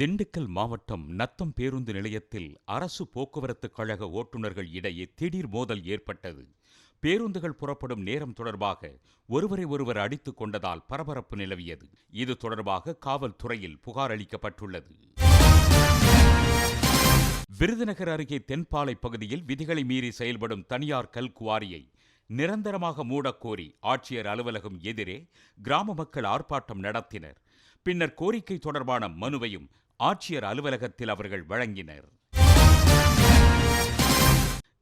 திண்டுக்கல் மாவட்டம் நத்தம் பேருந்து நிலையத்தில் அரசு போக்குவரத்து கழக ஓட்டுநர்கள் இடையே திடீர் மோதல் ஏற்பட்டது. பேருந்துகள் புறப்படும் நேரம் தொடர்பாக ஒருவரை ஒருவர் அடித்துக் கொண்டதால் பரபரப்பு நிலவியது. இது தொடர்பாக காவல்துறையில் புகார் அளிக்கப்பட்டுள்ளது. விருதுநகர் அருகே தென்பாலை பகுதியில் விதிகளை மீறி செயல்படும் தனியார் கல் குவாரியை நிரந்தரமாக மூடக்கோரி ஆட்சியர் அலுவலகம் எதிரே கிராம மக்கள் ஆர்ப்பாட்டம் நடத்தினர். பின்னர் கோரிக்கை தொடர்பான மனுவையும் ஆட்சியர் அலுவலகத்தில் அவர்கள் வழங்கினர்.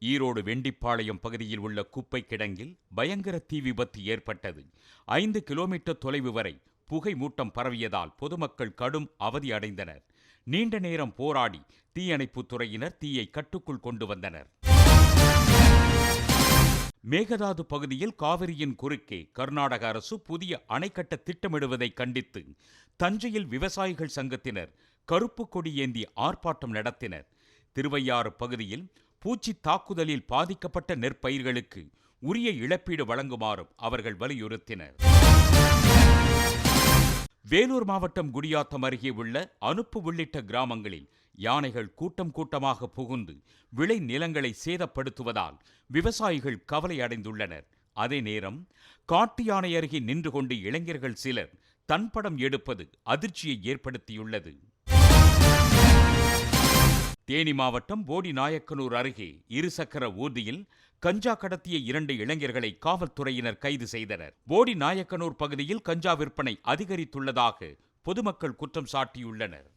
ஈரோடு வெண்டிப்பாளையம் பகுதியில் உள்ள குப்பை கிடங்கில் பயங்கர தீ விபத்து ஏற்பட்டது. ஐந்து கிலோமீட்டர் தொலைவு வரை புகை மூட்டம் பரவியதால் பொதுமக்கள் கடும் அவதி அடைந்தனர். நீண்ட நேரம் போராடி தீயணைப்புத் துறையினர் தீயை கட்டுக்குள் கொண்டு வந்தனர். மேகதாது பகுதியில் காவிரியின் குறுக்கே கர்நாடக அரசு புதிய அணை கட்ட திட்டமிடுவதை கண்டித்து தஞ்சையில் விவசாயிகள் சங்கத்தினர் கருப்பு கொடி ஏந்தி ஆர்ப்பாட்டம் நடத்தினர். திருவையாறு பகுதியில் பூச்சி தாக்குதலில் பாதிக்கப்பட்ட நெற்பயிர்களுக்கு உரிய இழப்பீடு வழங்குமாறும் அவர்கள் வலியுறுத்தினர். வேலூர் மாவட்டம் குடியாத்தம் அருகே உள்ள அனுப்பு உள்ளிட்ட கிராமங்களில் யானைகள் கூட்டம் கூட்டமாக புகுந்து விளை நிலங்களை சேதப்படுத்துவதால் விவசாயிகள் கவலை அடைந்துள்ளனர். அதே நேரம் காட்டு யானை அருகே நின்று கொண்டு இளைஞர்கள் சிலர் தன்படம் எடுப்பது அதிர்ச்சியை ஏற்படுத்தியுள்ளது. தேனி மாவட்டம் போடி நாயக்கனூர் அருகே இருசக்கர ஊர்தியில் கஞ்சா கடத்திய இரண்டு இளைஞர்களை காவல்துறையினர் கைது செய்தனர். போடி நாயக்கனூர் பகுதியில் கஞ்சா விற்பனை அதிகரித்துள்ளதாக பொதுமக்கள் குற்றம் சாட்டியுள்ளனர்.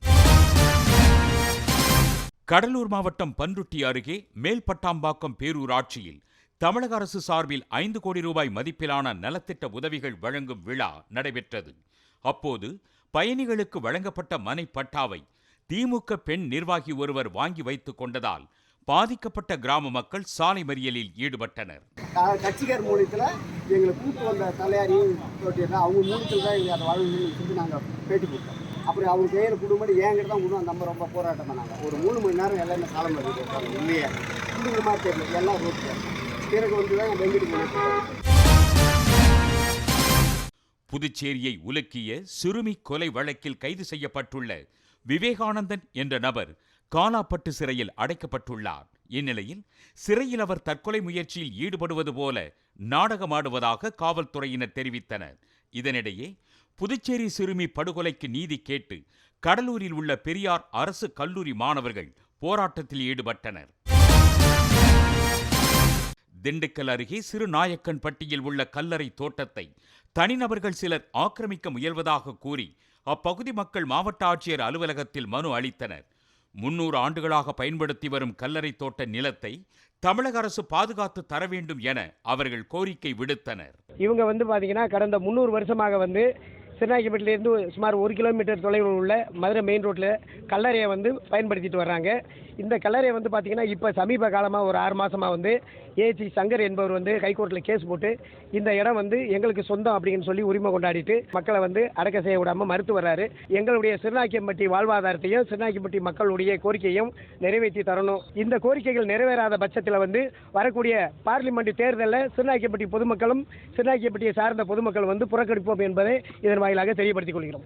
கடலூர் மாவட்டம் பன்ருட்டி அருகே மேல்பட்டாம்பாக்கம் பேரூராட்சியில் தமிழக அரசு சார்பில் ஐந்து கோடி ரூபாய் மதிப்பிலான நலத்திட்ட உதவிகள் வழங்கும் விழா நடைபெற்றது. அப்போது பயணிகளுக்கு வழங்கப்பட்ட மனை பட்டாவை திமுக பெண் நிர்வாகி ஒருவர் வாங்கி வைத்துக் கொண்டதால் பாதிக்கப்பட்ட கிராம மக்கள் சாலை மறியலில் ஈடுபட்டனர். க- கட்சிக்கார் மூலியத்தில் எங்களை கூப்பிட்டு வந்த தலையாரியும் அவங்க மூலியத்தில் தான் எங்களை வாழ்வு சொல்லி நாங்கள் பேட்டி கொடுத்தோம். அப்புறம் அவங்க கையில் கொடுக்கும்போது என்கிட்ட தான் கொடுக்கும் அந்த ரொம்ப போராட்டம் பண்ணாங்க. ஒரு மூணு மணி நேரம் எல்லாமே சாலம் பண்ணி கொடுத்தாங்க. உள்ளே கொடுக்குற மாதிரி தெரியல. எல்லாம் ரோட்டில் பிறகு வந்து தான் வெங்கிட்டு புதுச்சேரியை உலுக்கிய சிறுமி கொலை வழக்கில் கைது செய்யப்பட்டுள்ள விவேகானந்தன் என்ற நபர் காலாப்பட்டு சிறையில் அடைக்கப்பட்டுள்ளார். இந்நிலையில் சிறையில் அவர் தற்கொலை முயற்சியில் ஈடுபடுவது போல நாடகமாடுவதாக காவல்துறையினர் தெரிவித்தனர். இதனிடையே புதுச்சேரி சிறுமி படுகொலைக்கு நீதி கேட்டு கடலூரில் உள்ள பெரியார் அரசு கல்லூரி மாணவர்கள் போராட்டத்தில் ஈடுபட்டனர். திண்டுக்கல் அருகே சிறுநாயக்கன்பட்டியில் உள்ள கல்லறை தோட்டத்தை தனிநபர்கள் சிலர் ஆக்கிரமிக்க முயல்வதாக கூறி அப்பகுதி மக்கள் மாவட்ட ஆட்சியர் அலுவலகத்தில் மனு அளித்தனர். முன்னூறு ஆண்டுகளாக பயன்படுத்தி வரும் கல்லறை தோட்ட நிலத்தை தமிழக அரசு பாதுகாத்து தர வேண்டும் என அவர்கள் கோரிக்கை விடுத்தனர். இவங்க வந்து பார்த்தீங்கன்னா கடந்த முந்நூறு வருஷமாக வந்து திருநாய்க்கப்பட்டிலேருந்து சுமார் ஒரு கிலோமீட்டர் தொலைவில் உள்ள மதுரை மெயின் ரோட்டில் கல்லறையை வந்து பயன்படுத்திட்டு வர்றாங்க. இந்த கல்லறையை வந்து பார்த்தீங்கன்னா இப்போ சமீப காலமாக ஒரு ஆறு மாதமாக வந்து ஏசி சங்கர் என்பவர் வந்து ஹைகோர்ட்டில் கேஸ் போட்டு இந்த இடம் வந்து எங்களுக்கு சொந்தம் அப்படின்னு சொல்லி உரிமை கொண்டாடிட்டு மக்களை வந்து அடக்க செய்ய விடாமல் மறுத்து வர்றாரு. எங்களுடைய சிறுநாய்க்கம்பட்டி வாழ்வாதாரத்தையும் சிறுநாய்க்கம்பட்டி மக்களுடைய கோரிக்கையும் நிறைவேற்றி தரணும். இந்த கோரிக்கைகள் நிறைவேறாத பட்சத்தில் வந்து வரக்கூடிய பார்லிமெண்ட் தேர்தலில் சிறுநாய்க்கம்பட்டி பொதுமக்களும் சிறுநாய்க்கம்பட்டியை சார்ந்த பொதுமக்கள் வந்து புறக்கணிப்போம் என்பதை இதன் வாயிலாக தெரியப்படுத்திக் கொள்கிறோம்.